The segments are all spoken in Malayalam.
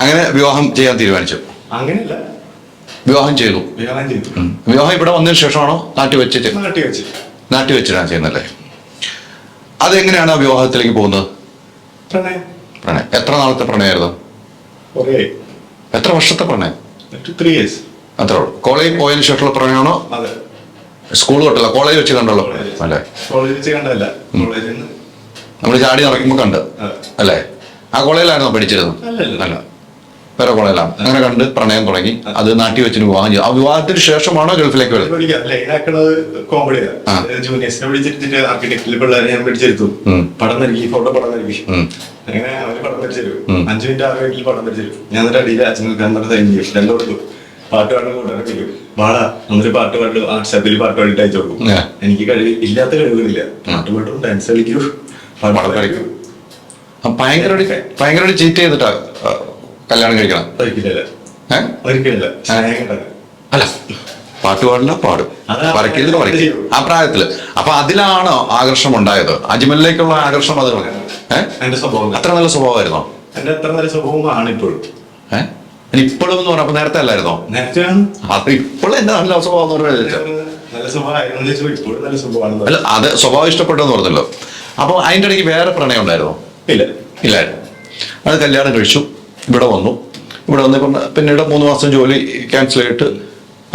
അങ്ങനെ വിവാഹം ചെയ്യാൻ തീരുമാനിച്ചു. അങ്ങനെയല്ല. വിവാഹം ചെയ്തു. വിവാഹം ചെയ്തു. വിവാഹം ഇവിടെ വന്നതിന് ശേഷമാണോ നാട്ടിൽ വെച്ച് ചെ- നാട്ടി വെച്ച്. നാട്ടിൽ വെച്ചിട്ടാണ് ചെയ്യുന്നല്ലേ? അതെങ്ങനെയാണ് ആ വിവാഹത്തിലേക്ക് പോകുന്നത്? പ്രണയം. പ്രണയം. എത്ര നാളത്തെ പ്രണയമായിരുന്നു? എത്ര വർഷത്തെ പ്രണയം? ത്രീ ഇയേഴ്സ് അത്രേ ഉള്ളൂ. കോളേജിൽ പോയതിനു ശേഷമുള്ള പ്രണയമാണോ? അതെ. സ്കൂൾ തൊട്ടല്ല കോളേജ് വെച്ച് കണ്ടല്ലോ. അല്ലേ? വെച്ച് കോളേജിൽ നമ്മൾ ചാടി നടക്കുമ്പോൾ കണ്ട്. അല്ലേ? ആ കോളേജിലായിരുന്നോ പഠിച്ചിരുന്നത്. അല്ല. വേറെ കോളേജിലാണ് അങ്ങനെ കണ്ട് പ്രണയം തുടങ്ങി. അത് നാട്ടി വെച്ചിന് വിവാഹം ചെയ്തു. ആ വിവാഹത്തിന് ശേഷമാണോ ഗൾഫിലേക്ക് വരുന്നത് ആ. പടം പടം. അങ്ങനെ അവർ പടം വരച്ചു. അഞ്ചു മിനിറ്റ് ആറ് മിനിറ്റിൽ പടം വരച്ചു ഞാൻ എന്നിട്ട് അടിയിൽ അച്ഛൻ സൈൻ ചെയ്യും രണ്ടു കൊടുത്തു. പാട്ട് പാടുന്ന കൂടെ വിളിക്കും വാടാ എന്നിട്ട് പാട്ട് പാട്ട് വാട്സാപ്പിൽ പാട്ട് പാടിയിട്ട് അയച്ചു കൊടുക്കും. ആ. എനിക്ക് കഴിവ് ഇല്ലാത്ത കഴിവുകളില്ല. പാട്ട് പാട്ടും ഡാൻസ് കളിക്കൂ. ഭയങ്കരമായിട്ട് ഭയങ്കരമായിട്ട് ചീറ്റ് ചെയ്തിട്ടാ ആ, കല്യാണം കഴിക്കണം. അല്ല പാട്ട് പാടില്ല പാടും. വരയ്ക്കില്ല വരയ്ക്കും ആ പ്രായത്തിൽ. അപ്പൊ അതിലാണോ ആകർഷണം ഉണ്ടായത് അജ്മലിലേക്കുള്ള ആകർഷണം അത് അത്ര നല്ല സ്വഭാവമായിരുന്നോ? എന്റെ അത്ര നല്ല സ്വഭാവമാണ് ഇപ്പോഴും. ഏഹ് ഇപ്പോഴും എന്ന് പറഞ്ഞപ്പോ നേരത്തെ അല്ലായിരുന്നോ? നേരത്തെ അത് ഇപ്പോഴും എന്റെ നല്ല സ്വഭാവം എന്ന് പറഞ്ഞാൽ അല്ല അത് സ്വഭാവം ഇഷ്ടപ്പെട്ടെന്ന് പറഞ്ഞല്ലോ. അപ്പൊ അതിന്റെ ഇടയ്ക്ക് വേറെ പ്രണയം ഉണ്ടായിരുന്നോ? ഇല്ല. ഇല്ലായിരുന്നു. അത് കല്യാണം കഴിച്ചു. ഇവിടെ വന്നു. ഇവിടെ വന്ന് ഇപ്പം പിന്നീട് മൂന്ന് മാസം ജോലി ക്യാൻസൽ ചെയ്തിട്ട്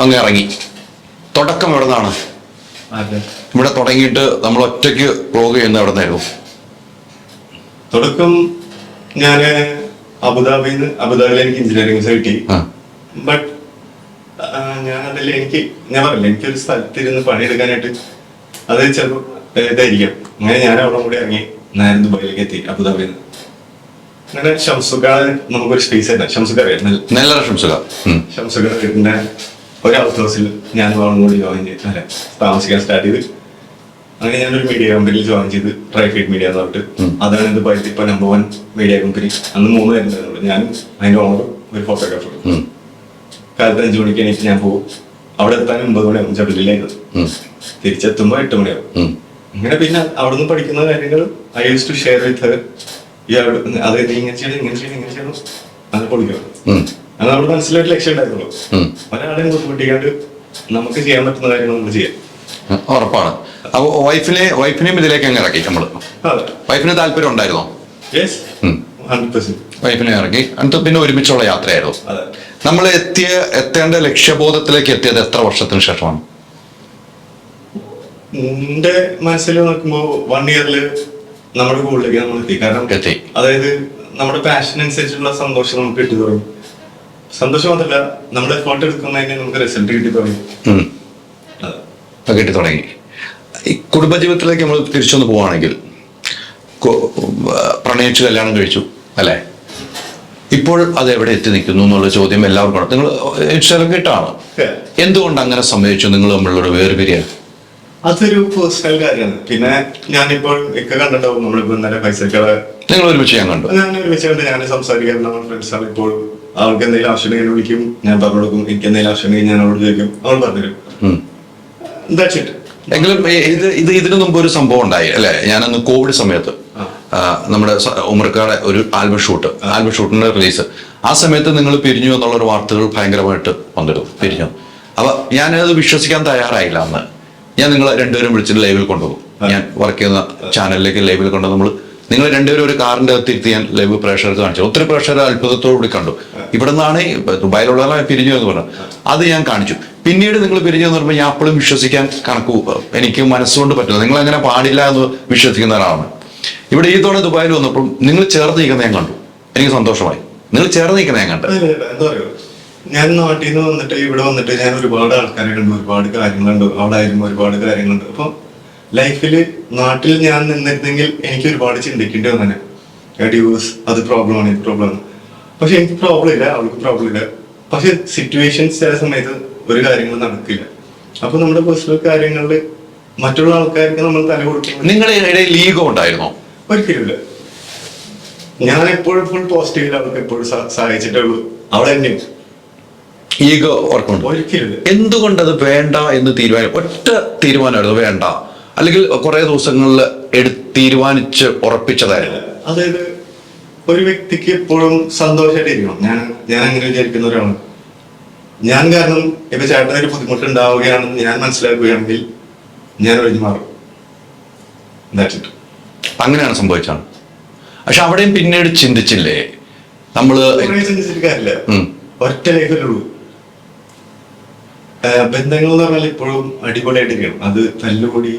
അങ്ങ് ഇറങ്ങി. തുടക്കം എവിടെ നിന്നാണ് ഇവിടെ തുടങ്ങിയിട്ട് നമ്മൾ ഒറ്റയ്ക്ക് വ്ലോഗ് ചെയ്യുന്ന എവിടെ നിന്നായിരുന്നു തുടക്കം ഞാൻ അബുദാബിയിൽ നിന്ന് അബുദാബിയിൽ എനിക്ക് എഞ്ചിനീയറിംഗ് കിട്ടി ബട്ട് ഞാൻ അതിൽ എനിക്ക് ഞാൻ പറയില്ല എനിക്കൊരു സ്ഥലത്തിരുന്ന് പണിയെടുക്കാനായിട്ട് അത് ചിലപ്പോൾ ഇതായിരിക്കാം. അങ്ങനെ ഞാൻ അവിടെ കൂടി ഇറങ്ങി. ഞാൻ ദുബായിലേക്ക് എത്തി അബുദാബിയിൽ നിന്ന് അങ്ങനെ ഷംസുഖാണ് നമുക്കൊരു സ്പേസ് തന്നെ ഷംസുഖ നല്ല ആശംസക ഷംസുഖ. വീടിന്റെ ഒരു ഹൗസ് ഹൗസിൽ ഞാൻ അവളും കൂടി ജോയിൻ ചെയ്തു അല്ലെ താമസിക്കാൻ സ്റ്റാർട്ട് ചെയ്ത് അങ്ങനെ ഞാനൊരു മീഡിയ കമ്പനിയിൽ ജോയിൻ ചെയ്ത് ട്രൈഫീഡ് മീഡിയ എന്ന് പറഞ്ഞിട്ട് അതാണ് ഇത് പറ്റി ഇപ്പൊ നമ്പർ വൺ മീഡിയ കമ്പനി അന്ന് മൂന്ന് പേരുണ്ടായിരുന്നു ഞാനും അതിന്റെ ഓണറും ഒരു ഫോട്ടോഗ്രാഫറും കാലത്ത് അഞ്ചു മണിക്ക് എനിക്ക് ഞാൻ പോകും. അവിടെ എത്താൻ ഒമ്പത് മണിയാവും. ചടലിലായിരുന്നു തിരിച്ചെത്തുമ്പോ എട്ട് മണിയാവും. അങ്ങനെ പിന്നെ അവിടെ നിന്ന് പഠിക്കുന്ന കാര്യങ്ങൾ I use to share with her ഇയാൾ അത് നീ ഇങ്ങനെ ചെയ്യണം ഇങ്ങനെ ചെയ്യണം ഇങ്ങനെ ചെയ്യണം അത് പൊളിക്കണം അത് നമ്മുടെ മനസ്സിലായിട്ട് ലക്ഷ്യം ഉണ്ടായിരുന്നുള്ളൂ. ഒരാളെയും ബുദ്ധിമുട്ടിക്കാണ്ട് നമുക്ക് ചെയ്യാൻ പറ്റുന്ന കാര്യങ്ങൾ നമ്മൾ ചെയ്യാം. ഉറപ്പാണ്. അപ്പൊ വൈഫിനെ വൈഫിനെയും ഇതിലേക്ക് അങ്ങ് ഇറക്കി നമ്മൾ. അതെ. വൈഫിന് താല്പര്യം ഉണ്ടായിരുന്നോ? വൈഫിനെ ഇറക്കി. എന്നിട്ട് പിന്നെ ഒരുമിച്ചുള്ള യാത്രയായിരുന്നു. നമ്മൾ എത്തിയ എത്തേണ്ട ലക്ഷ്യബോധത്തിലേക്ക് എത്തിയത് എത്ര വർഷത്തിന് ശേഷമാണ്? എന്റെ മനസ്സിൽ നോക്കുമ്പോ വൺ ഇയറിൽ നമ്മുടെ ഗോളിലേക്ക് നമ്മൾ എത്തി. കാരണം എത്തി. അതായത് നമ്മുടെ പാഷൻ അനുസരിച്ചുള്ള സന്തോഷം നമുക്ക് കിട്ടി തുടങ്ങും. സന്തോഷം മാത്രമല്ല നമ്മുടെ എഫോർട്ട് എടുക്കുന്നതിന് നമുക്ക് റിസൾട്ട് കിട്ടി തുടങ്ങി. കിട്ടി തുടങ്ങി. ഈ കുടുംബജീവിതത്തിലേക്ക് നമ്മൾ തിരിച്ചൊന്ന് പോവുകയാണെങ്കിൽ കൊ- പ്രണയിച്ച് കല്യാണം കഴിച്ചു അല്ലേ? ഇപ്പോൾ അത് എവിടെ എത്തി നിൽക്കുന്നു എന്നുള്ള ചോദ്യം എല്ലാവർക്കും നിങ്ങൾ ഇഷ്ടം കിട്ടാണ് എന്തുകൊണ്ട് അങ്ങനെ സംഭവിച്ചു? നിങ്ങൾ തമ്മിലുള്ള വേർപിരിയൽ. അതൊരു പേഴ്സണൽ കാര്യമാണ്. പിന്നെ ഞാനിപ്പോൾ ഒക്കെ കണ്ടിട്ടുണ്ടാവും നമ്മളിപ്പോ ഇന്നലെ പൈസക്കുള്ള നിങ്ങൾ ഒരുമിച്ച് ഞാൻ കണ്ടു. ഞാൻ ഒരുമിച്ച് കണ്ട് ഞാൻ സംസാരിക്കാൻ നമ്മുടെ ഫ്രണ്ട്സ് ആണ് ഇപ്പോൾ. അവൾക്ക് എന്തെങ്കിലും ആവശ്യം ഉണ്ടെങ്കിൽ വിളിക്കും. ഞാൻ പറഞ്ഞു കൊടുക്കും എനിക്ക് എന്തെങ്കിലും ആവശ്യം ഉണ്ടെങ്കിൽ ഞാൻ അവളോട് ചോദിക്കും. അവൾ പറഞ്ഞുതരും. ദാറ്റ്സ് ഇറ്റ് എങ്കിലും ഇത് ഇത് ഇതിനു മുമ്പ് ഒരു സംഭവം ഉണ്ടായി അല്ലെ? ഞാനന്ന് കോവിഡ് സമയത്ത് നമ്മുടെ ഉമർക്കാടെ ഒരു ആൽബം ഷൂട്ട് ആൽബം ഷൂട്ടിന്റെ റിലീസ് ആ സമയത്ത് നിങ്ങൾ പിരിഞ്ഞു എന്നുള്ള ഒരു വാർത്തകൾ ഭയങ്കരമായിട്ട് വന്നിരുന്നു പിരിഞ്ഞു. അപ്പൊ ഞാനത് വിശ്വസിക്കാൻ തയ്യാറായില്ല അന്ന്. ഞാൻ നിങ്ങൾ രണ്ടുപേരും വിളിച്ചിട്ട് ലൈവിൽ കൊണ്ടുപോകും. ഞാൻ വർക്ക് ചെയ്യുന്ന ചാനലിലേക്ക് ലൈവിൽ കൊണ്ടു നമ്മൾ നിങ്ങൾ രണ്ടുപേരും ഒരു കാറിന്റെ അകത്ത് ഇരുത്തി ഞാൻ ലൈവ് പ്രേക്ഷകർക്ക് കാണിച്ചു. ഒത്തിരി പ്രേക്ഷകർ അത്ഭുതത്തോടു കൂടി കണ്ടു. ഇവിടെ നിന്നാണ് ദുബായിലുള്ള പിരിഞ്ഞു എന്ന് പറഞ്ഞു. അത് ഞാൻ കാണിച്ചു. പിന്നീട് നിങ്ങൾ പിരിഞ്ഞു എന്ന് പറയുമ്പോൾ ഞാൻ അപ്പോഴും വിശ്വസിക്കാൻ കണക്ക് എനിക്ക് മനസ്സുകൊണ്ട് പറ്റില്ല. നിങ്ങൾ അങ്ങനെ പാടില്ല എന്ന് വിശ്വസിക്കുന്ന ഒരാളാണ്. ഇവിടെ ഈ തവണ ദുബായിൽ വന്നപ്പോൾ നിങ്ങൾ ചേർന്ന് നിൽക്കുന്ന ഞാൻ കണ്ടു. എനിക്ക് സന്തോഷമായി. നിങ്ങൾ ചേർന്ന് നിൽക്കുന്ന ഞാൻ കണ്ടു. ഞാൻ നാട്ടിൽ നിന്ന് വന്നിട്ട് ഇവിടെ വന്നിട്ട് ഞാൻ ഒരുപാട് ആൾക്കാരെ കണ്ടു ഒരുപാട് കാര്യങ്ങളുണ്ട് അവിടെ ആയിരുന്നു ഒരുപാട് കാര്യങ്ങളുണ്ട് അപ്പൊ ലൈഫിൽ നാട്ടിൽ ഞാൻ നിന്നിരുന്നെങ്കിൽ എനിക്ക് ഒരുപാട് ചിന്തിക്കേണ്ടി വന്നെ ഡ്യൂസ് അത് പ്രോബ്ലമാണ് ഇത് പ്രോബ്ലമാണ് പക്ഷെ എനിക്ക് പ്രോബ്ലം ഇല്ല അവൾക്ക് പ്രോബ്ലം ഇല്ല. പക്ഷെ സിറ്റുവേഷൻസ് ചില സമയത്ത് ഒരു കാര്യങ്ങളും നടക്കില്ല. അപ്പൊ നമ്മുടെ പേഴ്സണൽ കാര്യങ്ങളിൽ മറ്റുള്ള ആൾക്കാർക്ക് നമ്മൾ തല കൊടുക്കുന്നത് നിങ്ങളുടെ ഇടയിൽ ലീഗോ ഉണ്ടായിരുന്നോ? ഒരിക്കലുമില്ല ഞാൻ എപ്പോഴും ഫുൾ പോസിറ്റീവിൽ അവൾക്ക് എപ്പോഴും സഹായിച്ചിട്ടുള്ളൂ സഹായിച്ചിട്ടേ ഉള്ളൂ. അവളെ എന്നെയും ഈഗോ ഓർക്കുന്നുണ്ടോ? എന്തുകൊണ്ട് അത് വേണ്ട എന്ന് തീരുമാനം ഒറ്റ തീരുമാനമായിരുന്നു വേണ്ട. അല്ലെങ്കിൽ കുറെ ദിവസങ്ങളിൽ എടു തീരുമാനിച്ച് ഉറപ്പിച്ചതായിരുന്നു. അതായത് ഒരു വ്യക്തിക്ക് എപ്പോഴും സന്തോഷമായിട്ടിരിക്കണം. ഞാൻ ഞാൻ അങ്ങനെ വിചാരിക്കുന്ന ഒരാളാണ്. ഞാൻ കാരണം ഇപ്പൊ ചേട്ടന് ഒരു ബുദ്ധിമുട്ട് ഉണ്ടാവുകയാണെന്ന് ഞാൻ മനസ്സിലാക്കുകയാണെങ്കിൽ ഞാൻ ഒഴിഞ്ഞു മാറും. അങ്ങനെയാണ് സംഭവിച്ചത്. പക്ഷെ അവിടെയും പിന്നീട് ചിന്തിച്ചില്ലേ? നമ്മൾ ഒറ്റ ആഹ് ബന്ധങ്ങൾ എന്ന് പറഞ്ഞാൽ ഇപ്പോഴും അടിപൊളിയായിട്ടിരിക്കണം അത് തല്ലുകൂടി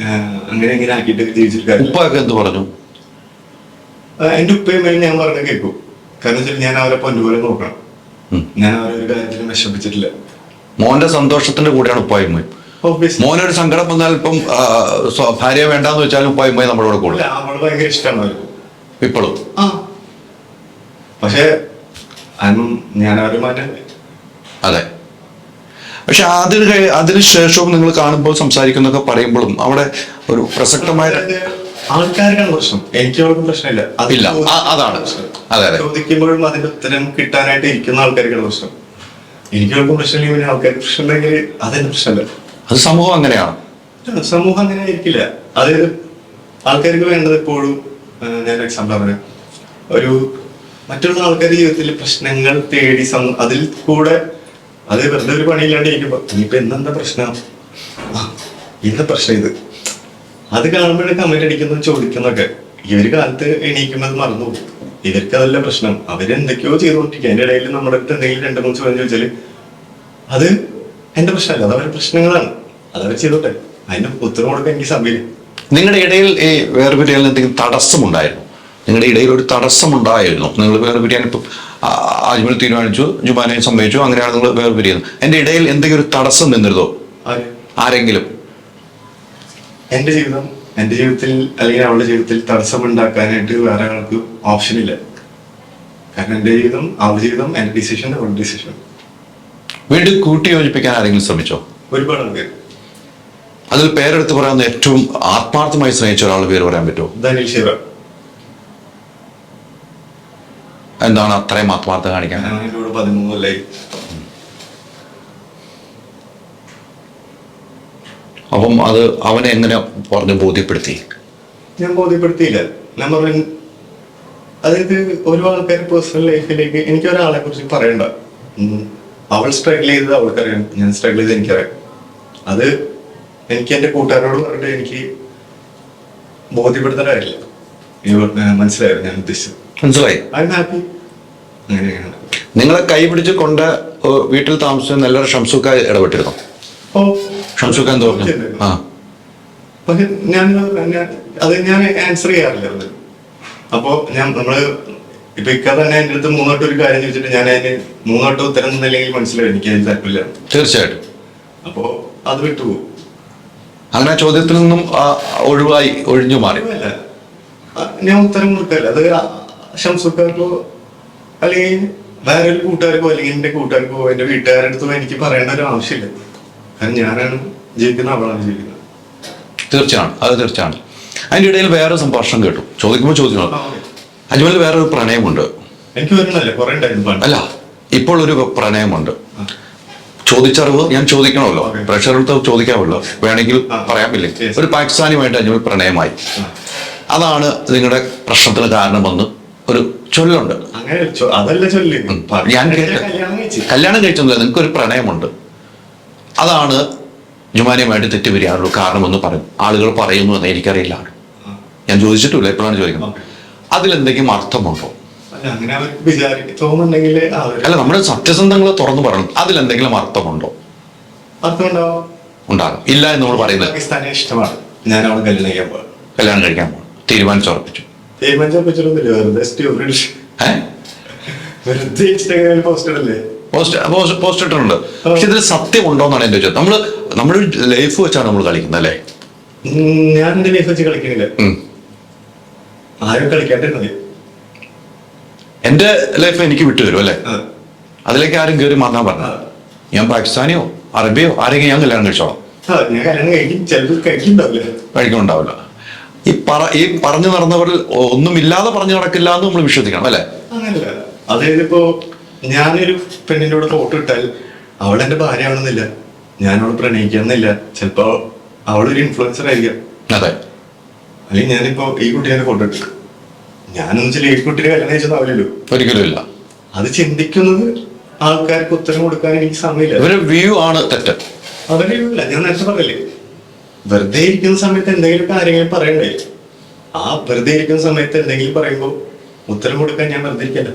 അങ്ങനെ അങ്ങനെ ഇങ്ങനെ ആക്കിയിട്ട് ജീവിച്ചിട്ട് ഉപ്പൊക്കെ എന്ത് പറഞ്ഞു? എന്റെ ഉപ്പയും ഞാൻ പറഞ്ഞ കേൾക്കും. കാരണം വെച്ചാൽ ഞാൻ അവരെ പൊന്നുപോലെ നോക്കണം. ഞാൻ അവരെ ഒരു കാര്യത്തിലും വിഷമിച്ചിട്ടില്ല. മോന്റെ സന്തോഷത്തിന്റെ കൂടെയാണ് ഉപ്പായും ഉമ്മയും. Obviously. മോനൊരു സങ്കടം വന്നാൽ ഇപ്പം ഭാര്യ വേണ്ടെന്ന് വെച്ചാലും ഉപ്പായും പോയി നമ്മുടെ കൂടെ. അല്ല, കൂടും അവൾ ഭയങ്കര ഇഷ്ടമാണ് ഇപ്പോഴും പക്ഷേ പക്ഷെ ഞാൻ അവർ അതെ. പക്ഷെ അതിന് ശേഷവും നിങ്ങൾ കാണുമ്പോൾ സംസാരിക്കുന്നൊക്കെ പറയുമ്പോഴും അവിടെ ഒരു പ്രസക്തമായ ആൾക്കാർക്കാണ് പ്രശ്നം. എനിക്ക് അവർക്ക് പ്രശ്നമില്ല. അത് അതാണ്. അതെ, അതെ. ചോദിക്കുമ്പോഴും അതിന്റെ ഉത്തരം കിട്ടാനായിട്ട് ഇരിക്കുന്ന ആൾക്കാർക്കാണ് പ്രശ്നം. എനിക്ക് അവർക്ക് പ്രശ്നമില്ലെങ്കിൽ പിന്നെ ആൾക്കാർക്ക് പ്രശ്നം ഉണ്ടെങ്കിൽ അതെന്റെ പ്രശ്നമല്ല. അത് സമൂഹം അങ്ങനെയാണ്. സമൂഹം അങ്ങനെ ആയിരിക്കില്ല. അതായത് ആൾക്കാർക്ക് വേണ്ടത് എപ്പോഴും ഞാൻ എക്സാമ്പിൾ പറയാം ഒരു മറ്റുള്ള ആൾക്കാരുടെ ജീവിതത്തിൽ പ്രശ്നങ്ങൾ തേടി അതിൽ കൂടെ അത് വെറുതെ ഒരു പണിയില്ലാണ്ട് ഇരിക്കുമ്പോ ഇനിയിപ്പോ എന്താ പ്രശ്നം? എന്താ പ്രശ്നം ഇത്. അത് കാണുമ്പോഴേ കമന്റ് അടിക്കുന്നു ചോദിക്കുന്നൊക്കെ. ഈ ഒരു കാലത്ത് എണീക്കുമ്പോൾ അത് മറന്നു പോകും ഇവർക്ക് അതല്ല പ്രശ്നം. അവരെന്തൊക്കെയോ ചെയ്തുകൊണ്ടിരിക്കുക അതിന്റെ ഇടയിൽ നമ്മുടെ അടുത്ത് എന്തെങ്കിലും രണ്ട് മൂന്ന് ചോദ്യം ചോദിച്ചാൽ അത് എന്റെ പ്രശ്നമല്ല. അത് അവരുടെ പ്രശ്നങ്ങളാണ്. അതവർ ചെയ്തോട്ടെ. അതിന് ഉത്തരം കൊടുക്കാൻ എനിക്ക് സമയം നിങ്ങളുടെ ഇടയിൽ ഈ വേർപിരിയലിന് എന്തെങ്കിലും തടസ്സമുണ്ടായിരുന്നു? നിങ്ങളുടെ ഇടയിൽ ഒരു തടസ്സമുണ്ടായിരുന്നു. നിങ്ങൾ വേർപിരിയാൻ ഇപ്പം ആജ്മൽ തീരുമാനിച്ചു ജുബാനെ സംഭവിച്ചു അങ്ങനെയാണ് നിങ്ങൾ വേറെ പിരിയുന്നത് എന്റെ ഇടയിൽ എന്തെങ്കിലും ഒരു തടസ്സം നിന്നിരുന്നോ? ആരെങ്കിലും? എന്റെ ജീവിതം എന്റെ ജീവിതത്തിൽ അല്ലെങ്കിൽ അവളുടെ ജീവിതത്തിൽ തടസ്സം ഉണ്ടാക്കാനായിട്ട് വേറെ ആൾക്ക് ഓപ്ഷൻ ഇല്ല. കാരണം എന്റെ ജീവിതം അവളുടെ ജീവിതം എന്റെ ഡിസിഷൻ അവളുടെ ഡിസിഷൻ വീണ്ടും കൂട്ടി യോജിപ്പിക്കാൻ ആരെങ്കിലും ശ്രമിച്ചോ? ഒരുപാട് ആൾക്കാർ അതിൽ പേരെടുത്ത് പറയാവുന്ന ഏറ്റവും ആത്മാർത്ഥമായി സ്നേഹിച്ച ഒരാൾ പേര് പറയാൻ പറ്റുമോ? ധനിൽ ഷിറ എന്താണ് അത്രയും ആത്മാർത്ഥം കാണിക്കാൻ? എന്റെ അപ്പം അത് അവനെ എങ്ങനെ പറഞ്ഞ് ബോധ്യപ്പെടുത്തി? ഞാൻ ബോധ്യപ്പെടുത്തിയില്ല. ഞാൻ പറഞ്ഞു അതായത് ഒരുപാട് ആൾക്കാർ പേഴ്സണൽ ലൈഫിലേക്ക് എനിക്ക് ഒരാളെ കുറിച്ച് പറയണ്ട. അവൾ സ്ട്രഗിൾ ചെയ്തത് അവൾക്കറിയാം. ഞാൻ സ്ട്രഗിൾ ചെയ്ത് എനിക്കറിയാം. അത് എനിക്ക് എന്റെ കൂട്ടുകാരോട് പറഞ്ഞിട്ട് എനിക്ക് ബോധ്യപ്പെടുത്തേണ്ട കാര്യമില്ല. ഇവർ ഞാൻ ഉദ്ദേശിച്ചത്? മനസ്സിലായി? അങ്ങനെയാണ് നിങ്ങളെ കൈ പിടിച്ച് കൊണ്ട് വീട്ടിൽ താമസിച്ച നെല്ലറ ഷംസുക്ക ഇടപെട്ടിരുന്നു? ഷംസുക്ക എന്ത് പറഞ്ഞു? ആ. ഞാൻ അത് ഞാൻ ആൻസർ ചെയ്യാറില്ല അപ്പോ ഞാൻ നമ്മൾ ഇപ്പൊ ഇക്ക തന്നെ എന്റെ അടുത്ത് മൂന്നോട്ട് ഒരു കാര്യം ചോദിച്ചിട്ട് ഞാൻ അതിന് മൂന്നോട്ട് ഉത്തരം തന്നില്ലെങ്കിൽ മനസ്സിലായി എനിക്ക് അതിന് താല്പര്യമില്ല. തീർച്ചയായിട്ടും. അപ്പോ അത് വിട്ടുപോകും. അങ്ങനെ ചോദ്യത്തിൽ നിന്നും ഒഴിവായി ഒഴിഞ്ഞു മാറി. ഞാൻ ഉത്തരം കൊടുക്കല്ല അത് ഷംസുക്കാർക്കോ അല്ലെങ്കിൽ വേറെ ഒരു കൂട്ടുകാർക്കോ അല്ലെങ്കിൽ എന്റെ കൂട്ടുകാർക്കോ എന്റെ വീട്ടുകാരുടെ അടുത്തോ എനിക്ക് പറയേണ്ട ഒരു ആവശ്യമില്ല. കാരണം ഞാനാണ് ജീവിക്കുന്ന അവളാണ് ജീവിക്കുന്നത്. തീർച്ചയാണ്. അത് തീർച്ചയാണ്. അതിന്റെ ഇടയിൽ വേറെ സംഭാഷണം കേട്ടു. ചോദിക്കുമ്പോൾ ചോദിക്കണം. വേറെ ഒരു പ്രണയമുണ്ട്. എനിക്ക് അല്ല ഇപ്പോൾ ഒരു പ്രണയമുണ്ട്. ചോദിച്ചറിവ് ഞാൻ ചോദിക്കണമല്ലോ. പ്രഷർ പ്രഷറെടുത്ത് ചോദിക്കാമല്ലോ. വേണമെങ്കിൽ. പറയാമില്ലേ ഒരു പാകിസ്ഥാനിയുമായിട്ട് അജ്മൽ പ്രണയമായി. അതാണ് നിങ്ങളുടെ പ്രശ്നത്തിന് കാരണമെന്ന് ഒരു ചൊല്ലുണ്ട്. ഞാൻ കേട്ട കല്യാണം കഴിച്ചു. കല്യാണം കഴിച്ചൊന്നുമില്ല നിങ്ങൾക്ക് ഒരു പ്രണയമുണ്ട്. അതാണ് ജുമാനിയുമായിട്ട് തെറ്റുപിരിയാനുള്ള കാരണമെന്ന് പറയും. ആളുകൾ പറയുന്നു എന്ന് എനിക്കറിയില്ല. ഞാൻ ചോദിച്ചിട്ടില്ല എപ്പോഴാണ് ചോദിക്കുന്നത്. അതിലെന്തെങ്കിലും അർത്ഥമുണ്ടോ? അല്ല നമ്മുടെ സത്യസന്ധങ്ങൾ തുറന്നു പറയണം. അതിലെന്തെങ്കിലും അർത്ഥമുണ്ടോ? ഉണ്ടാകും. ഇല്ല എന്ന് നമ്മൾ പറയുന്നത്. കല്യാണം കഴിക്കാൻ പോകും കല്യാണം തീരുമാനിച്ചുറപ്പിച്ചു തീരുമാനിച്ചൊപ്പിച്ചിട്ടൊന്നുമില്ല വെറുതെ വെറുതെ ഇൻസ്റ്റാഗ്രാമിൽ പോസ്റ്റ് ഇടല്ലേ? പോസ്റ്റ് പോസ്റ്റ് ഇട്ടിട്ടുണ്ട്. പക്ഷെ ഇതിൽ സത്യം ഉണ്ടോ എന്നാണ് എന്റെ ചോദ്യം. നമ്മൾ നമ്മുടെ ലൈഫ് വെച്ചാണ് നമ്മൾ കളിക്കുന്നത് അല്ലേ? ഞാൻ എന്റെ ലൈഫ് വെച്ച് കളിക്കുന്നില്ല. ആരും കളിക്കാണ്ടിരുന്നത്. എന്റെ ലൈഫ് എനിക്ക് വിട്ടുതരും അല്ലേ? അതിലേക്ക് ആരും കയറി മറന്നാ പറഞ്ഞു ഞാൻ പാകിസ്ഥാനിയോ അറബിയോ ആരെങ്കിലും ഞാൻ കല്യാണം കഴിച്ചോളാം. ഞാൻ കല്യാണം കഴിക്കും ചിലപ്പോൾ കഴിക്കുന്നുണ്ടാവില്ല കഴിക്കുന്നുണ്ടാവില്ല ഈ പറ ഈ പറഞ്ഞു നടന്നവരിൽ ഒന്നുമില്ലാതെ പറഞ്ഞു നടക്കില്ല എന്ന് നമ്മൾ വിശ്വസിക്കണം അല്ലേ? അങ്ങനല്ല. അതായത് ഇപ്പോ ഞാനൊരു പെണ്ണിന്റെ കൂടെ ഫോട്ടോ ഇട്ടാൽ അവൾ എന്റെ ഭാര്യ ആവണമെന്നില്ല ഞാൻ അവളെ പ്രണയിക്കണമെന്നില്ല ചിലപ്പോ അവളൊരു ഇൻഫ്ലുവൻസർ ആയിരിക്കാം. അതെ. അല്ലെങ്കിൽ ഞാനിപ്പോ ഈ കുട്ടിയെ ഫോട്ടോ ഇട്ടു. ഞാനൊന്നും ചില ഈ കുട്ടിയെ കല്യാണം കഴിച്ചതാവില്ലല്ലോ ഒരിക്കലും ഇല്ല. അത് ചിന്തിക്കുന്നത് ആൾക്കാർക്ക് ഉത്തരം കൊടുക്കാൻ എനിക്ക് സമയമില്ല. അവരുടെ വ്യൂ ആണ് തെറ്റ്. അവരില്ല ഞാൻ നേരത്തെ പറഞ്ഞില്ലേ? വെറുതെ ഇരിക്കുന്ന സമയത്ത് എന്തെങ്കിലും കാര്യങ്ങൾ പറയണ്ടേ? ആ വെറുതെ ഇരിക്കുന്ന സമയത്ത് എന്തെങ്കിലും പറയുമ്പോൾ ഉത്തരം കൊടുക്കാൻ ഞാൻ വെറുതെ ഇരിക്കല്ല